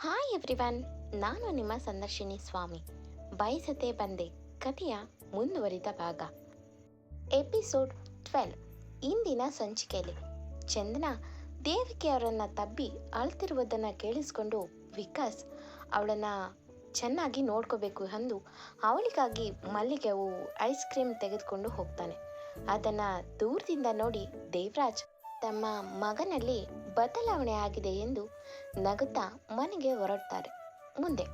Hi everyone ನಾನು ನಿಮ್ಮ ಸಂದರ್ಶಿನಿ ಸ್ವಾಮಿ. ಬಯಸತೆ ಬಂದೆ ಕಥೆಯ ಮುಂದುವರಿದ ಭಾಗ. Episode twelve. ಇಂದಿನ ಸಂಚಿಕೆಯಲ್ಲಿ. ಚಂದನ ದೇವಿಕೆ ಅವರನ್ನು ತಬ್ಬಿ ಅಳ್ತಿರುವುದನ್ನು ಕೇಳಿಸ್ಕೊಂಡು ವಿಕಾಸ್ ಅವಳನ್ನು ಚೆನ್ನಾಗಿ ನೋಡ್ಕೋಬೇಕು ಅಂದು ಅವಳಿಗಾಗಿ ಮಲ್ಲಿಗೆ ಹೂವು ಐಸ್ ಕ್ರೀಮ್ ತೆಗೆದುಕೊಂಡು ಹೋಗ್ತಾನೆ. ಅದನ್ನು ದೂರದಿಂದ ನೋಡಿ ದೇವರಾಜ್ ತಮ್ಮ ಮಗನಲ್ಲಿ ಬದಲಾವಣೆ ಆಗಿದೆ ಎಂದು ನಗುತ್ತಾ ಮನೆಗೆ ಹೊರಡ್ತಾರೆ. ಮುಂದೆ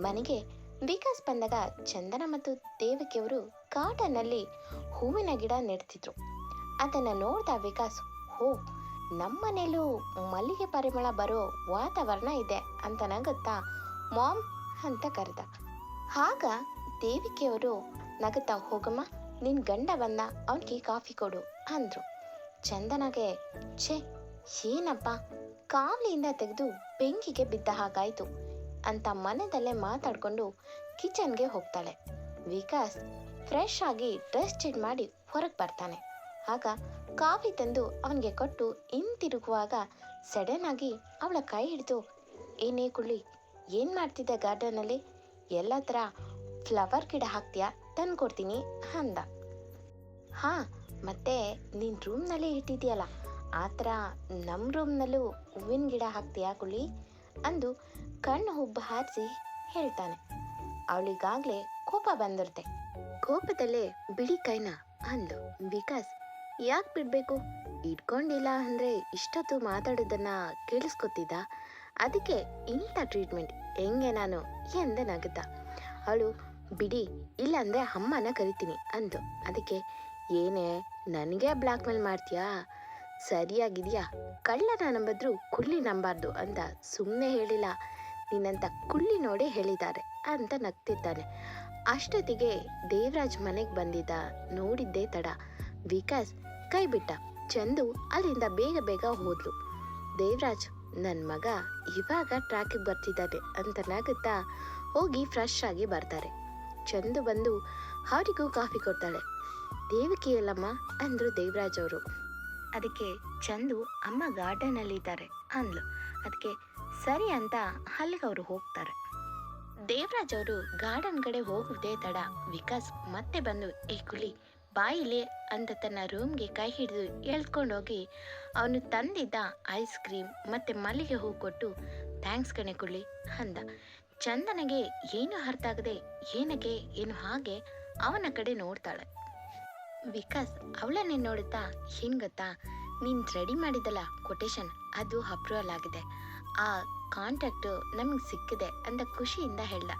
ಮನೆಗೆ ವಿಕಾಸ್ ಬಂದಾಗ ಚಂದನ ಮತ್ತು ದೇವಕಿಯವರು ಕಾಟನ್ನಲ್ಲಿ ಹೂವಿನ ಗಿಡ ನೆಡ್ತಿದ್ರು. ಅದನ್ನು ನೋಡ್ದ ವಿಕಾಸ್, ಹೋ, ನಮ್ಮನೇಲೂ ಮಲ್ಲಿಗೆ ಪರಿಮಳ ಬರೋ ವಾತಾವರಣ ಇದೆ ಅಂತ ನಗುತ್ತಾ, ಮಾಮ್ ಅಂತ ಕರೆದ. ಆಗ ದೇವಿಕೆಯವರು ನಗುತ್ತಾ, ಹೋಗಮ್ಮ, ನಿನ್ ಗಂಡ ಬಂದ, ಅವನಿಗೆ ಕಾಫಿ ಕೊಡು ಅಂದ್ರು. ಚಂದನಗೆ, ಛೇ ಏನಪ್ಪ? ಕಾವಲಿಯಿಂದ ತೆಗೆದು ಬೆಂಕಿಗೆ ಬಿದ್ದ ಹಾಗಾಯ್ತು. ಅಂತ ಮನದಲ್ಲೇ ಮಾತಾಡ್ಕೊಂಡು ಕಿಚನ್ಗೆ ಹೋಗ್ತಾಳೆ. ವಿಕಾಸ್ ಫ್ರೆಶ್ ಆಗಿ ಡ್ರೆಸ್ ಚೇಂಜ್ ಮಾಡಿ ಹೊರಗೆ ಬರ್ತಾನೆ. ಆಗ ಕಾಫಿ ತಂದು ಅವನಿಗೆ ಕೊಟ್ಟು ಹಿಂತಿರುಗುವಾಗ ಸಡನ್ ಆಗಿ ಅವಳ ಕೈ ಹಿಡಿದು, ಏನೇ ಕುಳ್ಳಿ, ಏನು ಮಾಡ್ತಿದ್ದೆ ಗಾರ್ಡನಲ್ಲಿ ಎಲ್ಲ ಥರ ಫ್ಲವರ್ ಗಿಡ ಹಾಕ್ತೀಯಾ? ತಂದು ಕೊಡ್ತೀನಿ ಅಂದ. ಹಾಂ, ಮತ್ತೆ ನಿನ್ನ ರೂಮ್ನಲ್ಲೇ ಇಟ್ಟಿದ್ಯಲ್ಲ ಆ ಥರ ನಮ್ಮ ರೂಮ್ನಲ್ಲೂ ಹೂವಿನ ಗಿಡ ಹಾಕ್ತೀಯಾ ಕುಳಿ ಅಂದು ಕಣ್ಣು ಹುಬ್ಬು ಹಾರಿಸಿ ಹೇಳ್ತಾನೆ. ಅವಳಿಗಾಗಲೇ ಕೋಪ ಬಂದಿರುತ್ತೆ. ಕೋಪದಲ್ಲೇ ಬಿಡಿ ಕೈನ ಅಂದು ವಿಕಾಸ್, ಯಾಕೆ ಬಿಡಬೇಕು? ಇಟ್ಕೊಂಡಿಲ್ಲ ಅಂದರೆ ಇಷ್ಟೊತ್ತು ಮಾತಾಡೋದನ್ನ ಕೇಳಿಸ್ಕೊತಿದ್ದ? ಅದಕ್ಕೆ ಇಂಥ ಟ್ರೀಟ್ಮೆಂಟ್ ಹೆಂಗೆ ನಾನು? ಎಂದ ನಗುತ್ತ ಅವಳು ಬಿಡಿ ಇಲ್ಲಾಂದರೆ ಅಮ್ಮನ ಕರಿತೀನಿ ಅಂದು. ಅದಕ್ಕೆ, ಏನೇ, ನನಗೆ ಬ್ಲ್ಯಾಕ್ ಮೇಲ್ ಮಾಡ್ತೀಯಾ? ಸರಿಯಾಗಿದೆಯಾ? ಕಳ್ಳನ ನಂಬಿದ್ರು ಕುಳ್ಳಿ ನಂಬಾರ್ದು ಅಂತ ಸುಮ್ಮನೆ ಹೇಳಿಲ್ಲ. ನಿನ್ನಂತ ಕುಳ್ಳಿ ನೋಡಿ ಹೇಳಿದ್ದಾರೆ ಅಂತ ನಗ್ತಿದ್ದಾನೆ. ಅಷ್ಟೊತ್ತಿಗೆ ದೇವರಾಜ್ ಮನೆಗೆ ಬಂದಿದ್ದ ನೋಡಿದ್ದೇ ತಡ. ವಿಕಾಸ್, ಕೈ ಬಿಟ್ಟ. ಚಂದು ಅಲ್ಲಿಂದ ಬೇಗ ಬೇಗ ಹೋದ್ಲು. ದೇವರಾಜ್ ನನ್ನ ಮಗ ಇವಾಗ ಟ್ರ್ಯಾಕಿಗೆ ಬರ್ತಿದ್ದಾನೆ ಅಂತ ನಗುತ್ತಾ ಹೋಗಿ ಫ್ರೆಶ್ ಆಗಿ ಬರ್ತಾರೆ. ಚಂದು ಬಂದು ಅವರಿಗೂ ಕಾಫಿ ಕೊಡ್ತಾಳೆ. ದೇವಕಿ ಅಲ್ಲಮ್ಮ ಅಂದರು ದೇವರಾಜ್ ಅವರು. ಅದಕ್ಕೆ ಚಂದು ಅಮ್ಮ ಗಾರ್ಡನಲ್ಲಿದ್ದಾರೆ ಅಂದ್ಲು. ಅದಕ್ಕೆ ಸರಿ ಅಂತ ಅಲ್ಲಿಗೆ ಅವರು ಹೋಗ್ತಾರೆ. ದೇವರಾಜ್ ಅವರು ಗಾರ್ಡನ್ ಕಡೆ ಹೋಗುವುದೇ ತಡ. ವಿಕಾಸ್ ಮತ್ತೆ ಬಂದು, ಏ ಕುಲಿ ಬಾಯಿಲೆ ಅಂತ ತನ್ನ ರೂಮ್ಗೆ ಕೈ ಹಿಡಿದು ಎಳ್ಕೊಂಡೋಗಿ ಅವನು ತಂದಿದ್ದ ಐಸ್ ಕ್ರೀಮ್ ಮತ್ತೆ ಮಲ್ಲಿಗೆ ಹೂ ಕೊಟ್ಟು ಥ್ಯಾಂಕ್ಸ್ ಕಣೆ ಕುಳ್ಳಿ ಅಂದ. ಚಂದನಗೆ ಏನು ಅರ್ಥ ಆಗದೆ ಏನಕ್ಕೆ, ಏನು ಹಾಗೆ ಅವನ ಕಡೆ ನೋಡ್ತಾಳೆ. ವಿಕಾಸ್ ಅವಳನ್ನೇ ನೋಡುತ್ತಾ? ಹಿಂಗ್ ಗೊತ್ತಾ? ನೀನ್ ರೆಡಿ ಮಾಡಿದಲ್ಲ ಕೊಟೇಶನ್ ಅದು ಅಪ್ರೂವಲ್ ಆಗಿದೆ. ಆ ಕಾಂಟ್ಯಾಕ್ಟು ನಮಗೆ ಸಿಕ್ಕಿದೆ ಅಂತ ಖುಷಿಯಿಂದ ಹೇಳ್ದ.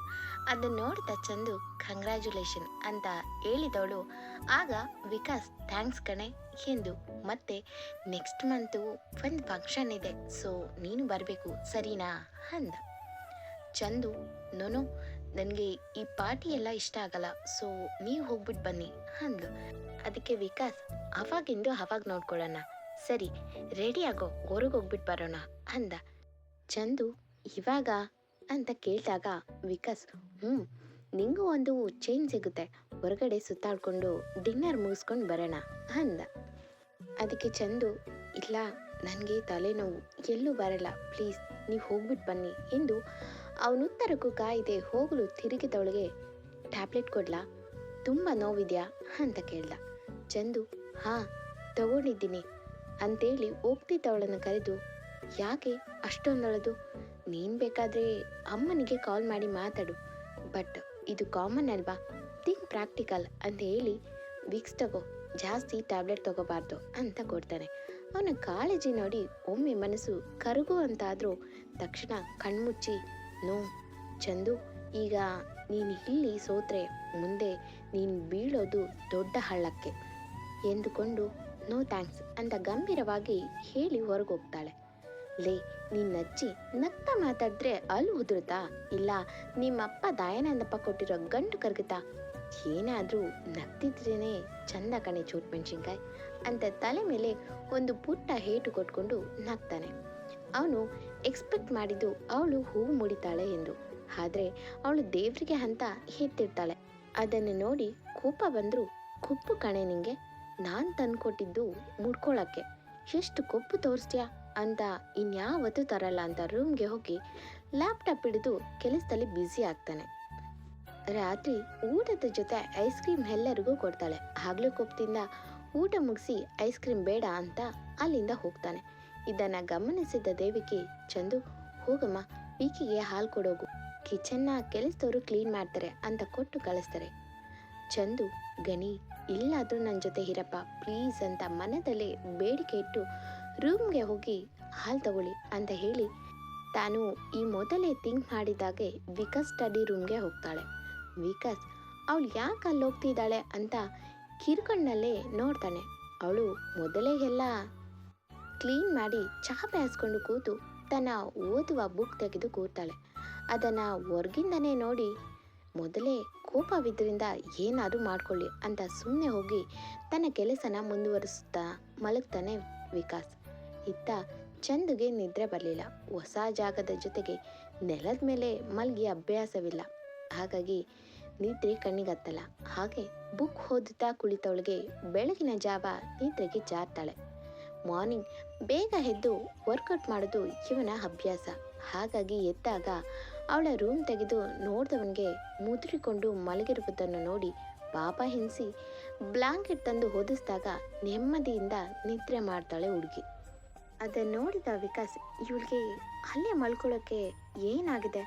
ಅದನ್ನ ನೋಡ್ತಾ ಚಂದು ಕಂಗ್ರ್ಯಾಚುಲೇಷನ್ ಅಂತ ಹೇಳಿದವಳು. ಆಗ ವಿಕಾಸ್ ಥ್ಯಾಂಕ್ಸ್ ಕಣೆ ಎಂದು. ಮತ್ತೆ ನೆಕ್ಸ್ಟ್ ಮಂತು ಒಂದು ಫಂಕ್ಷನ್ ಇದೆ ಸೊ ನೀನು ಬರಬೇಕು, ಸರಿನಾ? ಅಂದ. ಚಂದು ನೋನು ನನಗೆ ಈ ಪಾರ್ಟಿ ಎಲ್ಲ ಇಷ್ಟ ಆಗಲ್ಲ ಸೊ ನೀವು ಹೋಗ್ಬಿಟ್ಟು ಬನ್ನಿ ಅಂದ್ಲು. ಅದಕ್ಕೆ ವಿಕಾಸ್, ಅವಾಗಿಂದು ಅವಾಗ ನೋಡ್ಕೊಳ್ಳೋಣ. ಸರಿ ರೆಡಿ ಆಗೋ ಹೊರಗೆ ಹೋಗ್ಬಿಟ್ಟು ಬರೋಣ ಅಂದ. ಚಂದು, ಇವಾಗ? ಅಂತ ಕೇಳಿದಾಗ ವಿಕಾಸ್ ಹ್ಞೂ ನಿಂಗೂ ಒಂದು ಚೇಂಜ್ ಸಿಗುತ್ತೆ. ಹೊರಗಡೆ ಸುತ್ತಾಡ್ಕೊಂಡು ಡಿನ್ನರ್ ಮುಗಿಸ್ಕೊಂಡು ಬರೋಣ ಅಂದ. ಅದಕ್ಕೆ ಚಂದು, ಇಲ್ಲ, ನನಗೆ ತಲೆನೋವು ಎಲ್ಲೂ ಬರಲ್ಲ ಪ್ಲೀಸ್ ನೀವು ಹೋಗ್ಬಿಟ್ಟು ಬನ್ನಿ ಎಂದು ಅವನುತ್ತರಕ್ಕೂ ಕಾಯಿದೆ ಹೋಗಲು ತಿರುಗಿದವಳಿಗೆ ಟ್ಯಾಬ್ಲೆಟ್ ಕೊಡ್ಲಾ, ತುಂಬ ನೋವಿದೆಯಾ? ಅಂತ ಕೇಳ್ದ. ಚಂದು, ಹಾ, ತಗೊಂಡಿದ್ದೀನಿ. ಅಂತೇಳಿ ಹೋಗ್ತಿದ್ದವಳನ್ನು ಕರೆದು, ಯಾಕೆ ಅಷ್ಟೊಂದಳದು? ನೀನು ಬೇಕಾದರೆ ಅಮ್ಮನಿಗೆ ಕಾಲ್ ಮಾಡಿ ಮಾತಾಡು. ಬಟ್ ಇದು ಕಾಮನ್ ಅಲ್ವಾ? ಥಿಂಕ್ ಪ್ರಾಕ್ಟಿಕಲ್ ಅಂತ ಹೇಳಿ ವಿಕ್ಸ್ ತಗೋ, ಜಾಸ್ತಿ ಟ್ಯಾಬ್ಲೆಟ್ ತಗೋಬಾರ್ದು ಅಂತ ಕೊಡ್ತಾನೆ. ಅವನ ಕಾಳಜಿ ನೋಡಿ ಒಮ್ಮೆ ಮನಸ್ಸು ಕರಗು ಅಂತಾದರೂ ತಕ್ಷಣ ಕಣ್ಮುಚ್ಚಿ, ನೋ, ಚಂದು, ಈಗ ನೀನು ಇಲ್ಲಿ ಸೋತ್ರೆ, ಮುಂದೆ ನೀನು ಬೀಳೋದು ದೊಡ್ಡ ಹಳ್ಳಕ್ಕೆ. ಎಂದುಕೊಂಡು, ನೋ ಥ್ಯಾಂಕ್ಸ್ ಅಂತ ಗಂಭೀರವಾಗಿ ಹೇಳಿ ಹೊರಗೋಗ್ತಾಳೆ. ಲೇ ನಿನ್ನಜ್ಜಿ ನಗ್ತಾ ಮಾತಾಡಿದ್ರೆ ಅಲ್ಲಿ ಉದುರುತ್ತಾ? ಇಲ್ಲ, ನಿಮ್ಮಪ್ಪ ದಯಾನಂದಪ್ಪ ಕೊಟ್ಟಿರೋ ಗಂಟು ಕರ್ಗುತ್ತಾ? ಏನಾದರೂ ನಗ್ತಿದ್ರೇ ಚಂದ ಕಣೆ ಚೂಟ್ ಮೆಣಸಿನ್ಕಾಯಿ ಅಂತ ತಲೆ ಮೇಲೆ ಒಂದು ಪುಟ್ಟ ಹೇಟು ಕೊಟ್ಕೊಂಡು ನಗ್ತಾನೆ. ಅವನು ಎಕ್ಸ್ಪೆಕ್ಟ್ ಮಾಡಿದ್ದು ಅವಳು ಹೂವು ಮುಡಿತಾಳೆ ಎಂದು. ಆದರೆ ಅವಳು ದೇವರಿಗೆ ಅಂತ ಎತ್ತಿರ್ತಾಳೆ ಅದನ್ನು ನೋಡಿ ಕೋಪ ಬಂದರೂ ಕುಪ್ಪು ಕಣೆ ನಿಂಗೆ ನಾನು ತಂದ್ಕೊಟ್ಟಿದ್ದು ಮುಡ್ಕೊಳಕ್ಕೆ. ಎಷ್ಟು ಕೊಪ್ಪು ತೋರಿಸ್ತೀಯಾ? ಅಂತ ಇನ್ಯಾವತ್ತೂ ತರಲ್ಲ ಅಂತ ರೂಮ್ಗೆ ಹೋಗಿ ಲ್ಯಾಪ್ಟಾಪ್ ಹಿಡಿದು ಕೆಲಸದಲ್ಲಿ ಬ್ಯುಸಿ ಆಗ್ತಾನೆ. ರಾತ್ರಿ ಊಟದ ಜೊತೆ ಐಸ್ ಕ್ರೀಮ್ ಎಲ್ಲರಿಗೂ ಕೊಡ್ತಾಳೆ. ಹಗಲು ಕೊಪ್ಪದಿಂದ ಊಟ ಮುಗಿಸಿ ಐಸ್ ಕ್ರೀಮ್ ಬೇಡ ಅಂತ ಅಲ್ಲಿಂದ ಹೋಗ್ತಾನೆ. ಇದನ್ನು ಗಮನಿಸಿದ ದೇವಿಕೆ, ಚಂದು, ಹೋಗಮ್ಮ ಪೀಕಿಗೆ ಹಾಲು ಕೊಡೋಗು. ಕಿಚನ್ನ ಕೆಲಸದವರು ಕ್ಲೀನ್ ಮಾಡ್ತಾರೆ ಅಂತ ಕೊಟ್ಟು ಕಳಿಸ್ತಾರೆ. ಚಂದು, ಗಣಿ ಇಲ್ಲಾದ್ರೂ ನನ್ನ ಜೊತೆ ಇರಪ್ಪ ಪ್ಲೀಸ್ ಅಂತ ಮನದಲ್ಲೇ ಬೇಡಿಕೆ ಇಟ್ಟು ರೂಮ್ಗೆ ಹೋಗಿ ಹಾಲು ತಗೊಳ್ಳಿ ಅಂತ ಹೇಳಿ ತಾನು ಈ ಮೊದಲೇ ಥಿಂಕ್ ಮಾಡಿದಾಗೆ ವಿಕಾಸ್ ಸ್ಟಡಿ ರೂಮ್ಗೆ ಹೋಗ್ತಾಳೆ. ವಿಕಾಸ್, ಅವಳು ಯಾಕೆ ಅಲ್ಲಿ ಹೋಗ್ತಿದ್ದಾಳೆ ಅಂತ ಕಿರ್ಕಣ್ಣಲ್ಲೇ ನೋಡ್ತಾನೆ. ಅವಳು ಮೊದಲೇ ಎಲ್ಲ ಕ್ಲೀನ್ ಮಾಡಿ ಚಹಾ ಹಾಸ್ಕೊಂಡು ಕೂತು ತನ್ನ ಓದುವ ಬುಕ್ ತೆಗೆದು ಕೂರ್ತಾಳೆ ಅದನ್ನು ಹೊರಗಿಂದನೇ ನೋಡಿ ಮೊದಲೇ ಕೋಪವಿದ್ರಿಂದ ಏನಾದರೂ ಮಾಡ್ಕೊಳ್ಳಿ ಅಂತ ಸುಮ್ಮನೆ ಹೋಗಿ ತನ್ನ ಕೆಲಸನ ಮುಂದುವರಿಸುತ್ತಾ ಮಲಗ್ತಾನೆ ವಿಕಾಸ್. ಇತ್ತ ಚಂದುಗೆ ನಿದ್ರೆ ಬರಲಿಲ್ಲ. ಹೊಸ ಜಾಗದ ಜೊತೆಗೆ ನೆಲದ ಮೇಲೆ ಮಲಗಿ ಅಭ್ಯಾಸವಿಲ್ಲ. ಹಾಗಾಗಿ ನಿದ್ರೆ ಕಣ್ಣಿಗತ್ತಲ್ಲ. ಹಾಗೆ ಬುಕ್ ಓದುತ್ತಾ ಕುಳಿತವಳಿಗೆ ಬೆಳಗಿನ ಜಾವ ನಿದ್ರೆಗೆ ಜಾರ್ತಾಳೆ. ಮಾರ್ನಿಂಗ್ ಬೇಗ ಎದ್ದು ವರ್ಕೌಟ್ ಮಾಡೋದು ಇವನ ಅಭ್ಯಾಸ. ಹಾಗಾಗಿ ಎದ್ದಾಗ ಅವಳ ರೂಮ್ ತೆಗೆದು ನೋಡಿದವನಿಗೆ ಮುದುರಿಕೊಂಡು ಮಲಗಿರುವುದನ್ನು ನೋಡಿ ಪಾಪ ಹಿಂಸಿ ಬ್ಲಾಂಕೆಟ್ ತಂದು ಹೊದಿಸಿದಾಗ ನೆಮ್ಮದಿಯಿಂದ ನಿದ್ರೆ ಮಾಡ್ತಾಳೆ ಹುಡುಗಿ. ಅದನ್ನು ನೋಡಿದ ವಿಕಾಸ್, ಇವಳಿಗೆ ಅಲ್ಲೇ ಮಲ್ಕೊಳ್ಳೋಕ್ಕೆ ಏನಾಗಿದೆ?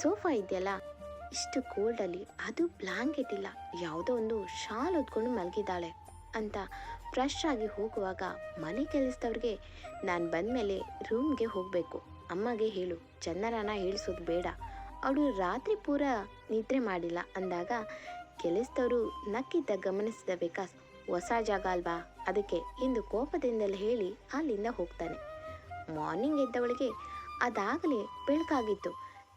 ಸೋಫಾ ಇದೆಯಲ್ಲ? ಇಷ್ಟು ಕೋಲ್ಡಲ್ಲಿ ಅದು ಬ್ಲಾಂಕೆಟ್ ಇಲ್ಲ, ಯಾವುದೋ ಒಂದು ಶಾಲ್ ಹೊತ್ಕೊಂಡು ಮಲಗಿದ್ದಾಳೆ ಅಂತ ಫ್ರೆಶ್ ಆಗಿ ಹೋಗುವಾಗ ಮನೆ ಕೆಲಸದವ್ರಿಗೆ ನಾನು ಬಂದ ಮೇಲೆ ರೂಮ್ಗೆ ಹೋಗಬೇಕು. ಅಮ್ಮಗೆ ಹೇಳು ಚಂದನನ ಹೇಳಿಸೋದು ಬೇಡ. ಅವಳು ರಾತ್ರಿ ಪೂರ ನಿದ್ರೆ ಮಾಡಿಲ್ಲ. ಅಂದಾಗ ಕೆಲಸದವರು ನಕ್ಕಿದ್ದ ಗಮನಿಸಿದ ವಿಕಾಸ್, ಹೊಸ ಜಾಗ ಅಲ್ವಾ? ಅದಕ್ಕೆ ಎಂದು ಕೋಪದಿಂದಲೇ ಹೇಳಿ ಅಲ್ಲಿಂದ ಹೋಗ್ತಾನೆ. ಮಾರ್ನಿಂಗ್ ಎದ್ದವಳಿಗೆ ಅದಾಗಲೇ ಬೆಳಕಾಗಿತ್ತು.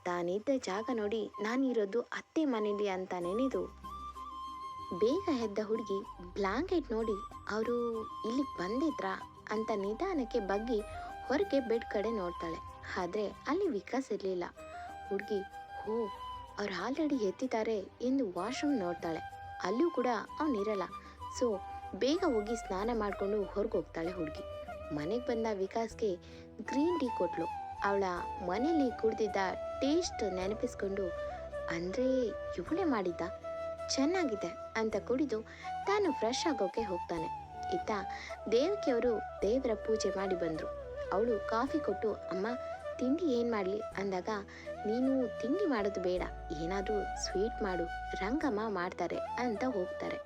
ತಾನಿದ್ದ ಜಾಗ ನೋಡಿ ನಾನಿರೋದು ಅತ್ತೆ ಮನೇಲಿ ಅಂತ ನೆನೆದು ಬೇಗ ಎದ್ದ ಹುಡುಗಿ ಬ್ಲಾಂಕೆಟ್ ನೋಡಿ ಅವರು ಇಲ್ಲಿಗೆ ಬಂದಿದ್ರಾ ಅಂತ ನಿಧಾನಕ್ಕೆ ಬಗ್ಗಿ ಹೊರಗೆ ಬೆಡ್ ಕಡೆ ನೋಡ್ತಾಳೆ. ಆದರೆ ಅಲ್ಲಿ ವಿಕಾಸ್ ಇರಲಿಲ್ಲ. ಹುಡುಗಿ, ಹೋ, ಅವ್ರು ಆಲ್ರೆಡಿ ಎತ್ತಿದ್ದಾರೆ ಎಂದು ವಾಶ್ರೂಮ್ ನೋಡ್ತಾಳೆ. ಅಲ್ಲೂ ಕೂಡ ಅವನಿರಲ್ಲ ಸೊ, ಬೇಗ ಹೋಗಿ ಸ್ನಾನ ಮಾಡಿಕೊಂಡು ಹೊರಗೆ ಹೋಗ್ತಾಳೆ ಹುಡುಗಿ. ಮನೆಗೆ ಬಂದ ವಿಕಾಸ್ಗೆ ಗ್ರೀನ್ ಟೀ ಕೊಟ್ಲು. ಅವಳ ಮನೆಯಲ್ಲಿ ಕುಡ್ದಿದ್ದ ಟೇಸ್ಟ್ ನೆನಪಿಸ್ಕೊಂಡು, ಅಂದರೆ ಇವಳೇ ಮಾಡಿದ್ದ? ಚೆನ್ನಾಗಿದೆ ಅಂತ ಕುಡಿದು ತಾನು ಫ್ರೆಶ್ ಆಗೋಕೆ ಹೋಗ್ತಾನೆ. ಇತ್ತ ದೇವಕಿಯವರು ದೇವರ ಪೂಜೆ ಮಾಡಿ ಬಂದರು. ಅವಳು ಕಾಫಿ ಕೊಟ್ಟು, ಅಮ್ಮ, ತಿಂಡಿ ಏನು ಮಾಡಲಿ? ಅಂದಾಗ, ನೀನು ತಿಂಡಿ ಮಾಡೋದು ಬೇಡ, ಏನಾದರೂ ಸ್ವೀಟ್ ಮಾಡು, ರಂಗಮ್ಮ ಮಾಡ್ತಾರೆ ಅಂತ ಹೋಗ್ತಾರೆ.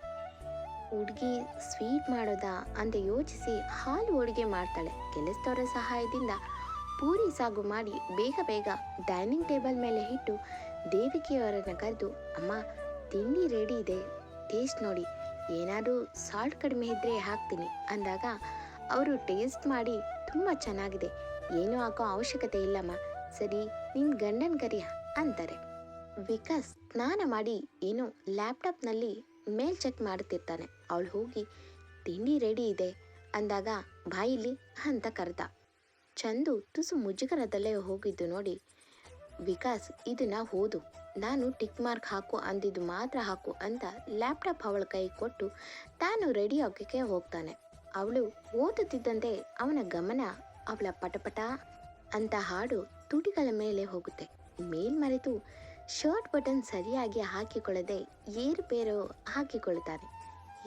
ಹುಡುಗಿ ಸ್ವೀಟ್ ಮಾಡೋದಾ ಅಂತ ಯೋಚಿಸಿ ಹಾಲು ಹೋಳಿಗೆ ಮಾಡ್ತಾಳೆ. ಕೆಲಸದವರ ಸಹಾಯದಿಂದ ಪೂರಿ ಸಾಗು ಮಾಡಿ ಬೇಗ ಬೇಗ ಡೈನಿಂಗ್ ಟೇಬಲ್ ಮೇಲೆ ಇಟ್ಟು ದೇವಿಕೆಯವರನ್ನ ಕರೆದು, ಅಮ್ಮ, ತಿಂಡಿ ರೆಡಿ ಇದೆ, ಟೇಸ್ಟ್ ನೋಡಿ, ಏನಾದರೂ ಸಾಲ್ಟ್ ಕಡಿಮೆ ಇದ್ದರೆ ಹಾಕ್ತೀನಿ ಅಂದಾಗ, ಅವರು ಟೇಸ್ಟ್ ಮಾಡಿ ತುಂಬ ಚೆನ್ನಾಗಿದೆ. ಏನೂ ಹಾಕೋ ಅವಶ್ಯಕತೆ ಇಲ್ಲಮ್ಮ. ಸರಿ ನಿನ್ನ ಗಂಡನ ಕರಿಯ ಅಂತಾರೆ. ವಿಕಾಸ್ ಸ್ನಾನ ಮಾಡಿ ಏನು ಲ್ಯಾಪ್ಟಾಪ್ನಲ್ಲಿ ಮೇಲ್ ಚೆಕ್ ಮಾಡುತ್ತಿರ್ತಾನೆ ಅವಳು ಹೋಗಿ, ತಿಂಡಿ ರೆಡಿ ಇದೆ. ಅಂದಾಗ, ಬಾಯಿಲಿ ಅಂತ ಕರೆದ. ಚಂದು ತುಸು ಮುಜುಗರದಲ್ಲೇ ಹೋಗಿದ್ದು ನೋಡಿ. ವಿಕಾಸ್, ಇದನ್ನ ಓದು. ನಾನು ಟಿಕ್ ಮಾರ್ಕ್ ಹಾಕು, ಅಂದಿದ್ದು ಮಾತ್ರ ಹಾಕು ಅಂತ ಲ್ಯಾಪ್ಟಾಪ್ ಅವಳ ಕೈ ಕೊಟ್ಟು ತಾನು ರೆಡಿ ಆಗೋಕ್ಕೆ ಹೋಗ್ತಾನೆ. ಅವಳು ಓದುತ್ತಿದ್ದಂತೆ ಅವನ ಗಮನ ಅವಳ ಪಟಪಟ ಅಂತ ಹಾಡು ತುಟಿಗಳ ಮೇಲೆ ಹೋಗುತ್ತೆ. ಮೇಲ್ಮರೆತು ಶರ್ಟ್ ಬಟನ್ ಸರಿಯಾಗಿ ಹಾಕಿಕೊಳ್ಳದೆ ಏರುಪೇರು ಹಾಕಿಕೊಳ್ಳುತ್ತಾರೆ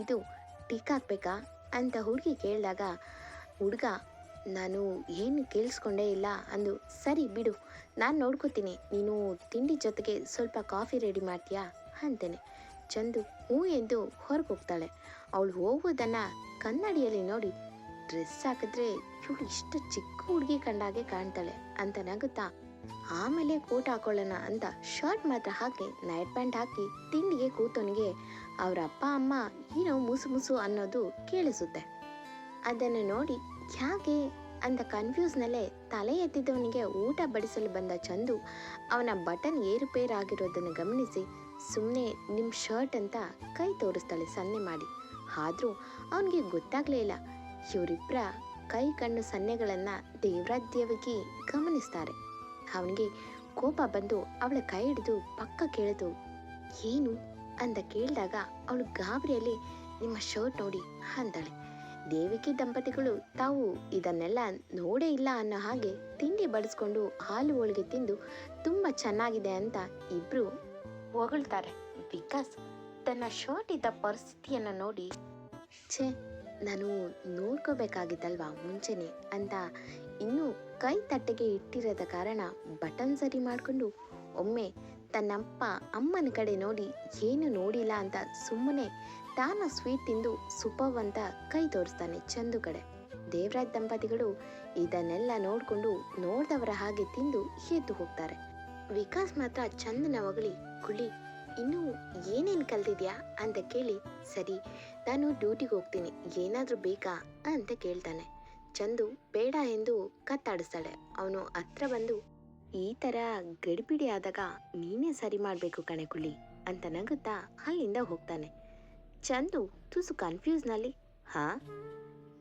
ಇದು ಟೀಕಾಕ್ಬೇಕಾ ಅಂತ ಹುಡುಗಿ ಕೇಳಿದಾಗ, ಹುಡುಗ, ನಾನು ಏನು ಕೇಳಿಸ್ಕೊಂಡೇ ಇಲ್ಲ ಅಂದು, ಸರಿ ಬಿಡು, ನಾನು ನೋಡ್ಕೋತೀನಿ. ನೀನು ತಿಂಡಿ ಜೊತೆಗೆ ಸ್ವಲ್ಪ ಕಾಫಿ ರೆಡಿ ಮಾಡ್ತೀಯಾ? ಅಂತೇನೆ. ಚಂದು ಹ್ಞೂ ಎಂದು ಹೊರಗೋಗ್ತಾಳೆ. ಅವಳು ಹೋಗೋದನ್ನು ಕನ್ನಡಿಯಲ್ಲಿ ನೋಡಿ ಡ್ರೆಸ್ ಹಾಕಿದ್ರೆ ಇವಳು ಇಷ್ಟು ಚಿಕ್ಕ ಹುಡುಗಿ ಕಂಡಾಗೆ ಕಾಣ್ತಾಳೆ ಅಂತ ನಗುತ್ತಾ, ಆಮೇಲೆ ಕೋಟ್ ಹಾಕೊಳ್ಳೋಣ ಅಂತ ಶರ್ಟ್ ಮಾತ್ರ ಹಾಕಿ, ನೈಟ್ ಪ್ಯಾಂಟ್ ಹಾಕಿ ತಿಂಡಿಗೆ ಕೂತವನಿಗೆ ಅವರ ಅಪ್ಪ, ಅಮ್ಮ ಏನೋ ಮುಸು ಮುಸು ಅನ್ನೋದು ಕೇಳಿಸುತ್ತೆ. ಅದನ್ನು ನೋಡಿ ಯಾಕೆ ಅಂತ ಕನ್ಫ್ಯೂಸ್ನಲ್ಲೇ ತಲೆ ಎತ್ತಿದ್ದವನಿಗೆ ಊಟ ಬಡಿಸಲು ಬಂದ ಚಂದು ಅವನ ಬಟನ್ ಏರುಪೇರಾಗಿರೋದನ್ನು ಗಮನಿಸಿ ಸುಮ್ಮನೆ ನಿಮ್ಮ ಶರ್ಟ್ ಅಂತ ಕೈ ತೋರಿಸ್ತಾಳೆ ಸನ್ನೆ ಮಾಡಿ. ಆದರೂ ಅವನಿಗೆ ಗೊತ್ತಾಗಲೇ ಇಲ್ಲ. ಇವರಿಬ್ಬರ ಕೈ ಕಣ್ಣು ಸನ್ನೆಗಳನ್ನು ದೇವರಾದ್ಯವಾಗಿ ಗಮನಿಸ್ತಾರೆ. ಅವನಿಗೆ ಕೋಪ ಬಂದು ಅವಳ ಕೈ ಹಿಡಿದು ಪಕ್ಕ ಕೇಳಿದು, ಏನು? ಅಂತ ಕೇಳಿದಾಗ ಅವಳು ಗಾಬರಿಯಲ್ಲಿ, ನಿಮ್ಮ ಶರ್ಟ್ ನೋಡಿ, ಅಂದಾಳೆ. ದೇವಿಕಿ ದಂಪತಿಗಳು ತಾವು ಇದನ್ನೆಲ್ಲ ನೋಡೇ ಇಲ್ಲ ಅನ್ನೋ ಹಾಗೆ ತಿಂಡಿ ಬಡಿಸ್ಕೊಂಡು ಹಾಲು ಹೋಳಿಗೆ ತಿಂದು, ತುಂಬ ಚೆನ್ನಾಗಿದೆ ಅಂತ ಇಬ್ರು ಹೊಗಳ್ತಾರೆ. ವಿಕಾಸ್ ತನ್ನ ಶರ್ಟ್ ಇದ್ದ ಪರಿಸ್ಥಿತಿಯನ್ನು ನೋಡಿ, ಛೇ, ನಾನು ನೋಡ್ಕೋಬೇಕಾಗಿತ್ತಲ್ವಾ ಮುಂಚೆನೆ ಅಂತ ಇನ್ನೂ ಕೈ ತಟ್ಟೆಗೆ ಇಟ್ಟಿರದ ಕಾರಣ ಬಟನ್ ಸರಿ ಮಾಡಿಕೊಂಡು ಒಮ್ಮೆ ತನ್ನಪ್ಪ ಅಮ್ಮನ ಕಡೆ ನೋಡಿ ಏನು ನೋಡಿಲ್ಲ ಅಂತ ಸುಮ್ಮನೆ ತಾನು ಸ್ವೀಟ್ ತಿಂದು ಅಂತ ಕೈ ತೋರಿಸ್ತಾನೆ ಚಂದು ಕಡೆ. ದೇವರಾಜ್ ದಂಪತಿಗಳು ಇದನ್ನೆಲ್ಲ ನೋಡಿಕೊಂಡು ನೋಡಿದವರ ಹಾಗೆ ತಿಂದು ಎದ್ದು ಹೋಗ್ತಾರೆ. ವಿಕಾಸ್ ಮಾತ್ರ ಚಂದನ ಹೊಗಳಿ ಕುಳಿ ಇನ್ನೂ ಏನೇನು ಕಲ್ತಿದ್ಯಾ ಅಂತ ಕೇಳಿ, ಸರಿ, ನಾನು ಡ್ಯೂಟಿಗೆ ಹೋಗ್ತೀನಿ, ಏನಾದರೂ ಬೇಕಾ? ಅಂತ ಕೇಳ್ತಾನೆ. ಚಂದು ಬೇಡ ಎಂದು ಕತ್ತಾಡಿಸ್ತಾಳೆ. ಅವನು ಹತ್ರ ಬಂದು, ಈ ಥರ ಗಡಿಬಿಡಿ ಆದಾಗ ನೀನೇ ಸರಿ ಮಾಡಬೇಕು ಕಣೆ ಕುಳಿ ಅಂತ ನಗುತ್ತಾ ಅಲ್ಲಿಂದ ಹೋಗ್ತಾನೆ. ಚಂದು ತುಸು ಕನ್ಫ್ಯೂಸ್ನಲ್ಲಿ ಹಾ,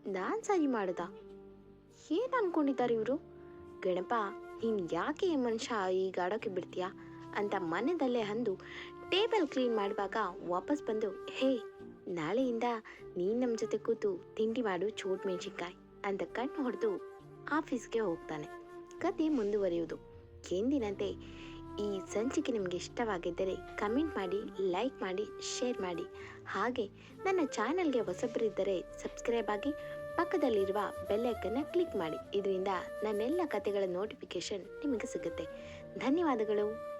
ನಾನು ಸರಿ ಮಾಡ್ದ? ಏನು ಅನ್ಕೊಂಡಿದ್ದಾರೆ ಇವರು? ಗಣಪ ನೀನು ಯಾಕೆ ಈ ಮನುಷ್ಯ ಈಗ ಬಿಡ್ತೀಯಾ ಅಂತ ಮನೆಯಲ್ಲೇ ಅಂದು ಟೇಬಲ್ ಕ್ಲೀನ್ ಮಾಡುವಾಗ ವಾಪಸ್ ಬಂದು, ಹೇ, ನಾಳೆಯಿಂದ ನೀನು ನಮ್ಮ ಜೊತೆ ಕೂತು ತಿಂಡಿ ಮಾಡು ಚೋಟ್ ಮೆಣಸಿನ್ಕಾಯಿ ಅಂತ ಕಣ್ಣು ಹೊಡೆದು ಆಫೀಸ್ಗೆ ಹೋಗ್ತಾನೆ. ಕತೆ ಮುಂದುವರಿಯುವುದು. ಎಂದಿನಂತೆ ಈ ಸಂಚಿಕೆ ನಿಮಗೆ ಇಷ್ಟವಾಗಿದ್ದರೆ ಕಮೆಂಟ್ ಮಾಡಿ, ಲೈಕ್ ಮಾಡಿ, ಶೇರ್ ಮಾಡಿ. ಹಾಗೆ ನನ್ನ ಚಾನಲ್ಗೆ ಹೊಸಬರಿದ್ದರೆ ಸಬ್ಸ್ಕ್ರೈಬ್ ಆಗಿ ಪಕ್ಕದಲ್ಲಿರುವ ಬೆಲ್ಲೈಕನ್ನು ಕ್ಲಿಕ್ ಮಾಡಿ. ಇದರಿಂದ ನನ್ನೆಲ್ಲ ಕತೆಗಳ ನೋಟಿಫಿಕೇಶನ್ ನಿಮಗೆ ಸಿಗುತ್ತೆ. ಧನ್ಯವಾದಗಳು.